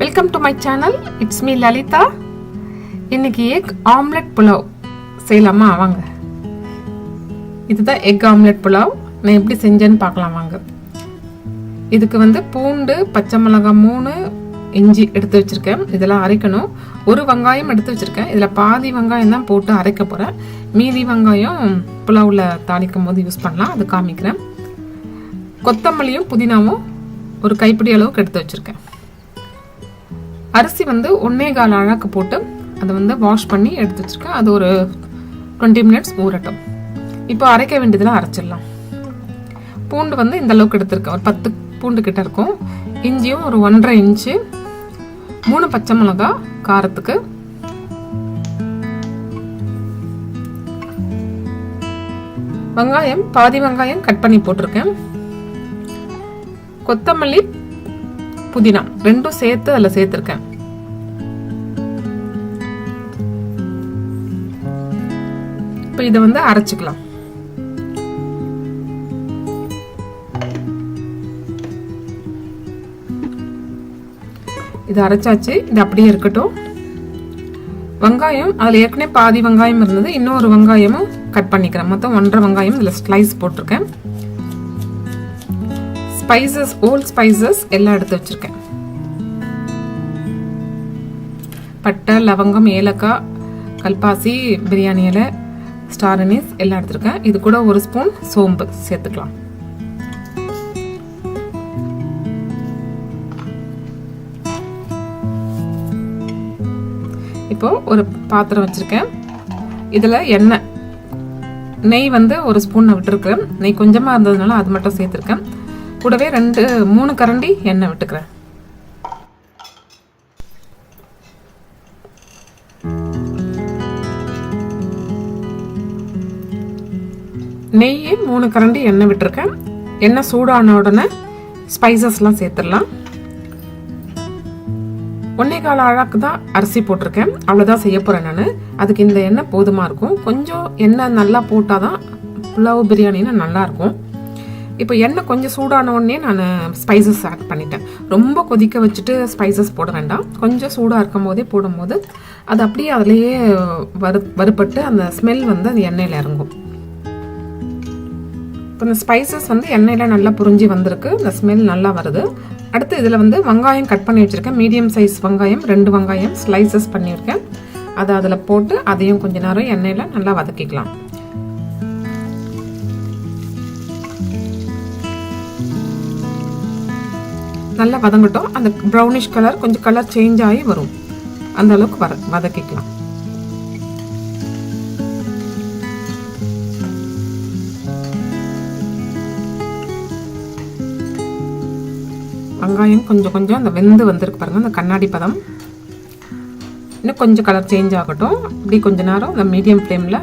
Welcome to my channel it's me Lalitha இன்னைக்கு egg omelette pulao செய்யலாமா? வாங்க. இதுதான் எக் ஆம்லெட் புலாவ் நான் எப்படி செஞ்சேன்னு பார்க்கலாம் வாங்க. இதுக்கு வந்து பூண்டு பச்சை மிளகாய் மூணு இஞ்சி எடுத்து வச்சிருக்கேன். இதெல்லாம் அரைக்கணும். ஒரு வெங்காயம் எடுத்து வச்சுருக்கேன். இதில் பாதி வெங்காயம் தான் போட்டு அரைக்க போகிறேன் மீதி வெங்காயம் புலாவில் தாளிக்கும் போது யூஸ் பண்ணலாம். அது காமிக்கிறேன். கொத்தமல்லியும் புதினாவும் ஒரு கைப்பிடி அளவுக்கு எடுத்து வச்சுருக்கேன். அரிசி வந்து ஒன்னே கால் அழகு போட்டு அதை வந்து வாஷ் பண்ணி எடுத்து வச்சுருக்கேன். அது ஒரு டுவெண்ட்டி மினிட்ஸ் ஊறட்டும். இப்போ அரைக்க வேண்டியதெல்லாம் அரைச்சிடலாம். பூண்டு வந்து இந்த அளவுக்கு எடுத்திருக்கேன். ஒரு பத்து பூண்டு கிட்ட இருக்கும். இஞ்சியும் ஒரு ஒன்றரை இன்ச்சு. மூணு பச்சை மிளகா காரத்துக்கு. வெங்காயம் பாதி வெங்காயம் கட் பண்ணி போட்டிருக்கேன். கொத்தமல்லி புதினா. ரெண்டும் சேர்த்து அதில் சேர்த்துருக்கேன். இப்போ இதை வந்து அரைச்சிக்கலாம். இது அரைச்சாச்சு. இது அப்படியே இருக்கட்டும். வெங்காயம் அதில் ஏற்கனவே பாதி வெங்காயம் இருந்தது. இன்னொரு வெங்காயமும் கட் பண்ணிக்கிறேன். மொத்தம் ஒன்றரை வெங்காயம் இதில் ஸ்லைஸ் போட்டிருக்கேன். ஸ்பைசஸ் ஓல்ட் ஸ்பைசஸ் எல்லாம் எடுத்து வச்சுருக்கேன். பட்டை லவங்கம் ஏலக்காய் கல்பாசி பிரியாணி இலை ஸ்டார் அனீஸ் எல்லாம் எடுத்துருக்கேன். இது கூட ஒரு ஸ்பூன் சோம்பு சேர்த்துக்கலாம். இப்போ ஒரு பாத்திரம் வச்சுருக்கேன். இதில் எண்ணெய். நெய் வந்து ஒரு ஸ்பூன் விட்டுருக்கேன். நெய் கொஞ்சமாக இருந்ததுனால அது மட்டும் சேர்த்துருக்கேன். கூடவே ரெண்டு மூணு கரண்டி எண்ணெய் விட்டுக்கிறேன். நெய் மூணு கரண்டி எண்ணெய் விட்டுருக்கேன். எண்ணெய் சூடான உடனே ஸ்பைசஸ்லாம் சேர்த்துடலாம். ஒன்றே கால அழாக்கு தான் அரிசி போட்டிருக்கேன். அவ்வளோதான் செய்ய போகிறேன் நான். அதுக்கு இந்த எண்ணெய் போதுமாக இருக்கும். கொஞ்சம் எண்ணெய் நல்லா போட்டால் தான் புலாவ் பிரியாணின்னு நல்லாயிருக்கும் இப்போ எண்ணெய் கொஞ்சம் சூடான உடனே நான் ஸ்பைசஸ் ஆட் பண்ணிட்டேன். ரொம்ப கொதிக்க வச்சுட்டு ஸ்பைசஸ் போட வேண்டாம். கொஞ்சம் சூடாக இருக்கும் போதே போடும்போது அது அப்படியே அதுலேயே வறு வறுபட்டு அந்த ஸ்மெல் வந்து அந்த எண்ணெயில் இறங்கும். இப்போ இந்த ஸ்பைசஸ் வந்து எண்ணெயில் நல்லா புரிஞ்சு வந்திருக்கு. இந்த ஸ்மெல் நல்லா வருது. அடுத்து இதில் வந்து வெங்காயம் கட் பண்ணி வச்சுருக்கேன். மீடியம் சைஸ் வெங்காயம் ரெண்டு வெங்காயம் ஸ்லைசஸ் பண்ணியிருக்கேன். அதை அதில் போட்டு அதையும் கொஞ்ச நேரம் எண்ணெயில் நல்லா வதக்கிக்கலாம். நல்லா வதங்கட்டும். அந்த ப்ரௌனிஷ் கலர் கொஞ்சம் கலர் சேஞ்ச் ஆகி வரும். அந்த அளவுக்கு வர வதக்கிக்கலாம். வெங்காயம் கொஞ்சம் கொஞ்சம் அந்த வெந்து வந்திருக்கு பாருங்க அந்த கண்ணாடி பதம். இன்னும் கொஞ்சம் கலர் சேஞ்ச் ஆகட்டும். இப்படி கொஞ்ச நேரம் அந்த மீடியம் ஃப்ளேமில்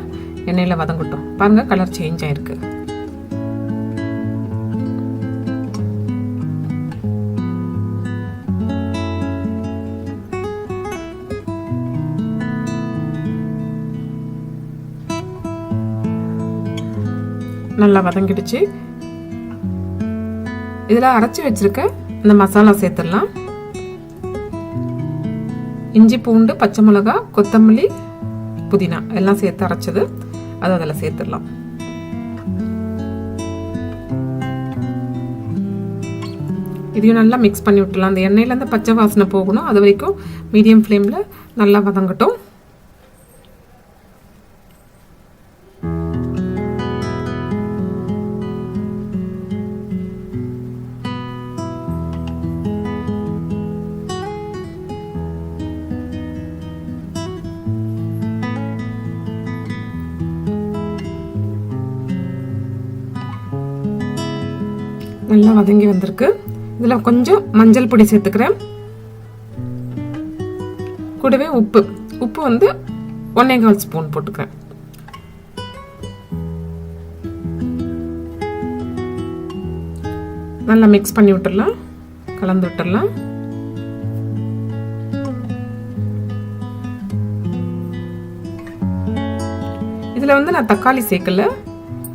எண்ணெயில் வதங்கட்டும். பாருங்கள் கலர் சேஞ்ச் ஆகிருக்கு நல்லா வதங்கிடுச்சு. இதில் அரைச்சி வச்சிருக்க இந்த மசாலா சேர்த்துடலாம். இஞ்சி பூண்டு பச்சை மிளகா கொத்தமல்லி புதினா எல்லாம் சேர்த்து அரைச்சது. அது அதில் சேர்த்துடலாம். இதையும் நல்லா மிக்ஸ் பண்ணி விட்டுலாம் அந்த எண்ணெயிலேருந்து பச்சை வாசனை போகணும். அது வரைக்கும் மீடியம் ஃப்ளேமில் நல்லா வதங்கட்டும். நல்லா வதங்கி வந்திருக்கு. இதில் கொஞ்சம் மஞ்சள் பொடி சேர்த்துக்கிறேன். கூடவே உப்பு. உப்பு வந்து ஒன்னே கால் ஸ்பூன் போட்டுக்கிறேன். நல்லா மிக்ஸ் பண்ணி விட்டுடலாம். கலந்து விட்டுடலாம். இதில் வந்து நான் தக்காளி சேர்க்கல.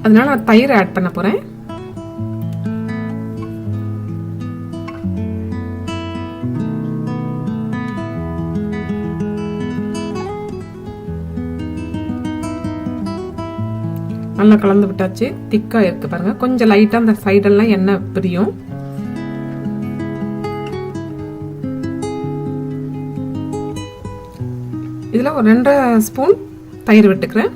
அதனால நான் தயிர் ஆட் பண்ண போகிறேன் நல்லா கலந்து விட்டாச்சு. திக்காக இருக்குது பாருங்கள் கொஞ்சம் லைட்டாக அந்த சைடெல்லாம் எண்ணெய் பிரியும். இதில் ஒரு ரெண்டரை ஸ்பூன் தயிர் விட்டுக்கிறேன்.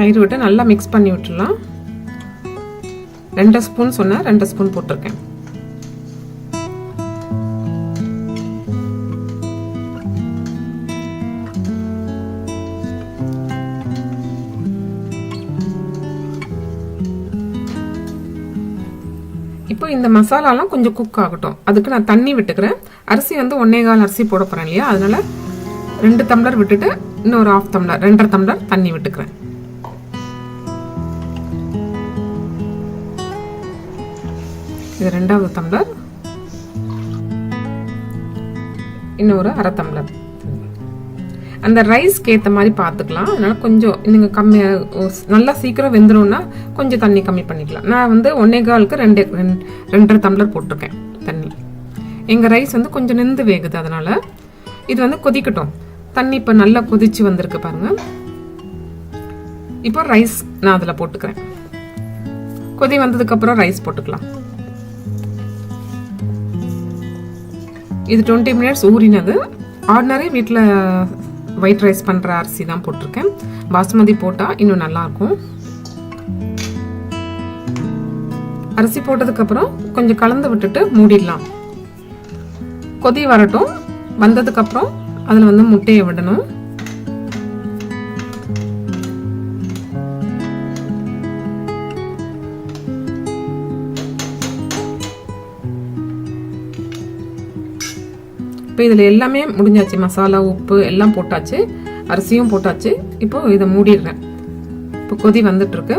தயிர் விட்டு நல்லா மிக்ஸ் பண்ணி விட்டுடலாம். ரெண்டு ஸ்பூன் சொன்னேன் ரெண்டு ஸ்பூன் போட்டிருக்கேன். இப்போ இந்த மசாலாலாம் கொஞ்சம் குக் ஆகட்டும். அதுக்கு நான் தண்ணி விட்டுக்கிறேன். அரிசி வந்து ஒன்னே கால் அரிசி போட போகிறேன் இல்லையா? அதனால ரெண்டு டம்ளர் விட்டுட்டு இன்னொரு ஆஃப் டம்ளர் ரெண்டரை டம்ளர் தண்ணி விட்டுக்கிறேன். இது ரெண்டாவது டம்ளர் இன்னொரு அரை டம்ளர் அந்த ரைஸ்க்கு ஏற்ற மாதிரி பார்த்துக்கலாம் அதனால் கொஞ்சம் நீங்கள் கம்மியாக நல்லா சீக்கிரம் வெந்துடும்னா கொஞ்சம் தண்ணி கம்மி பண்ணிக்கலாம். நான் வந்து ஒன்னே காலுக்கு ரெண்டு ரெண்டு ரெண்டரை டம்ளர் போட்டிருக்கேன் தண்ணி எங்கள் ரைஸ் வந்து கொஞ்சம் நின்று வேகுது அதனால் இது வந்து கொதிக்கட்டும். தண்ணி இப்போ நல்லா கொதிச்சு வந்திருக்கு பாருங்கள் இப்போ ரைஸ் நான் அதில் போட்டுக்கிறேன். கொதி வந்ததுக்கப்புறம் ரைஸ் போட்டுக்கலாம். இது டுவெண்ட்டி மினிட்ஸ் ஊறினது. ஆர்டினரி வீட்டில் ஒயிட் ரைஸ் பண்ணுற அரிசி தான் போட்டிருக்கேன். பாஸ்மதி போட்டால் இன்னும் நல்லாயிருக்கும். அரிசி போட்டதுக்கப்புறம் கொஞ்சம் கலந்து விட்டுட்டு மூடிடலாம். கொதி வரட்டும். வந்ததுக்கப்புறம் அதில் வந்து முட்டையை விடணும். இப்போ இதில் எல்லாமே முடிஞ்சாச்சு. மசாலா உப்பு எல்லாம் போட்டாச்சு. அரிசியும் போட்டாச்சு. இப்போ இதை மூடிடுறேன். இப்போ கொதி வந்துட்டுருக்கு.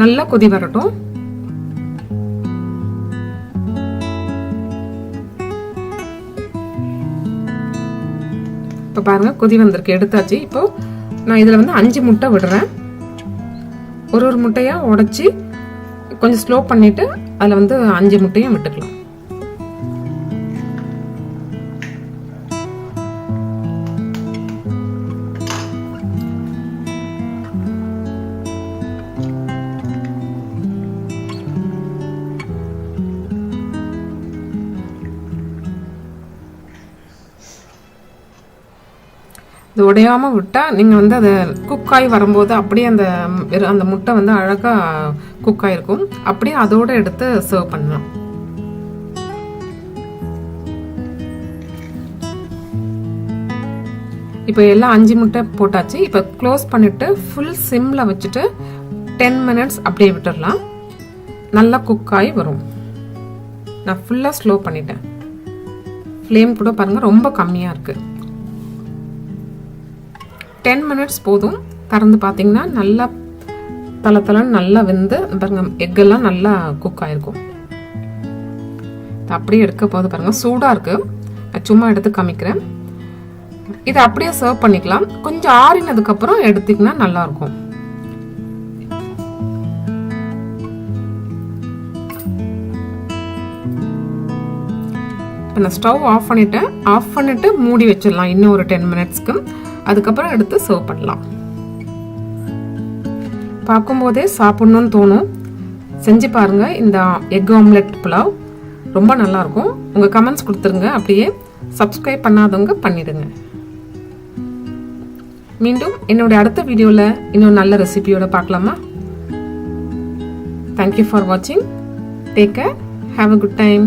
நல்லா கொதி வரட்டும். இப்போ பாருங்கள் கொதி வந்திருக்கு. எடுத்தாச்சு. இப்போ நான் இதில் வந்து அஞ்சு முட்டை விடுறேன். ஒரு ஒரு முட்டையாக உடச்சி கொஞ்சம் ஸ்லோ பண்ணிவிட்டு அதில் வந்து அஞ்சு முட்டையும் விட்டுக்கலாம். இது உடையாம விட்டால் நீங்கள் வந்து அதை குக் ஆகி வரும்போது அப்படியே அந்த வெறும் அந்த முட்டை வந்து அழகாக குக்காயிருக்கும் அப்படியே அதோட எடுத்து சர்வ் பண்ணலாம். இப்போ எல்லாம் அஞ்சு முட்டை போட்டாச்சு. இப்போ க்ளோஸ் பண்ணிவிட்டு ஃபுல் சிம்மில் வச்சுட்டு டென் மினிட்ஸ் அப்படியே விட்டுடலாம் நல்லா குக்காகி வரும். நான் ஃபுல்லாக ஸ்லோ பண்ணிட்டேன். ஃப்ளேம் கூட பாருங்கள் ரொம்ப கம்மியாக இருக்குது டென் மினிட்ஸ் போதும். திறந்து பார்த்தீங்கன்னா நல்லா தலை தலைன்னு நல்லா வெந்து பாருங்க எக்கெல்லாம் நல்லா குக் ஆயிருக்கும். அப்படியே எடுக்க போது பாருங்க. சூடாக இருக்கு. நான் சும்மா எடுத்து காமிக்கிறேன். இதை அப்படியே சர்வ் பண்ணிக்கலாம். கொஞ்சம் ஆறினதுக்கப்புறம் எடுத்தீங்கன்னா நல்லா இருக்கும். இப்போ நான் ஸ்டவ் ஆஃப் பண்ணிட்டேன். ஆஃப் பண்ணிட்டு மூடி வச்சிடலாம். இன்னும் ஒரு டென் மினிட்ஸ்க்கு அதுக்கப்புறம் எடுத்து சர்வ் பண்ணலாம். பார்க்கும்போதே சாப்பிட்ணுன்னு தோணும். செஞ்சு பாருங்கள் இந்த எக் ஆம்லெட் புலாவ் ரொம்ப நல்லாயிருக்கும். உங்கள் கமெண்ட்ஸ் கொடுத்துருங்க அப்படியே சப்ஸ்கிரைப் பண்ணாதவங்க பண்ணிடுங்க. மீண்டும் என்னுடைய அடுத்த வீடியோவில் இன்னும் நல்ல ரெசிபியோடு பார்க்கலாமா? தேங்க்யூ ஃபார் வாட்சிங் take care have a good time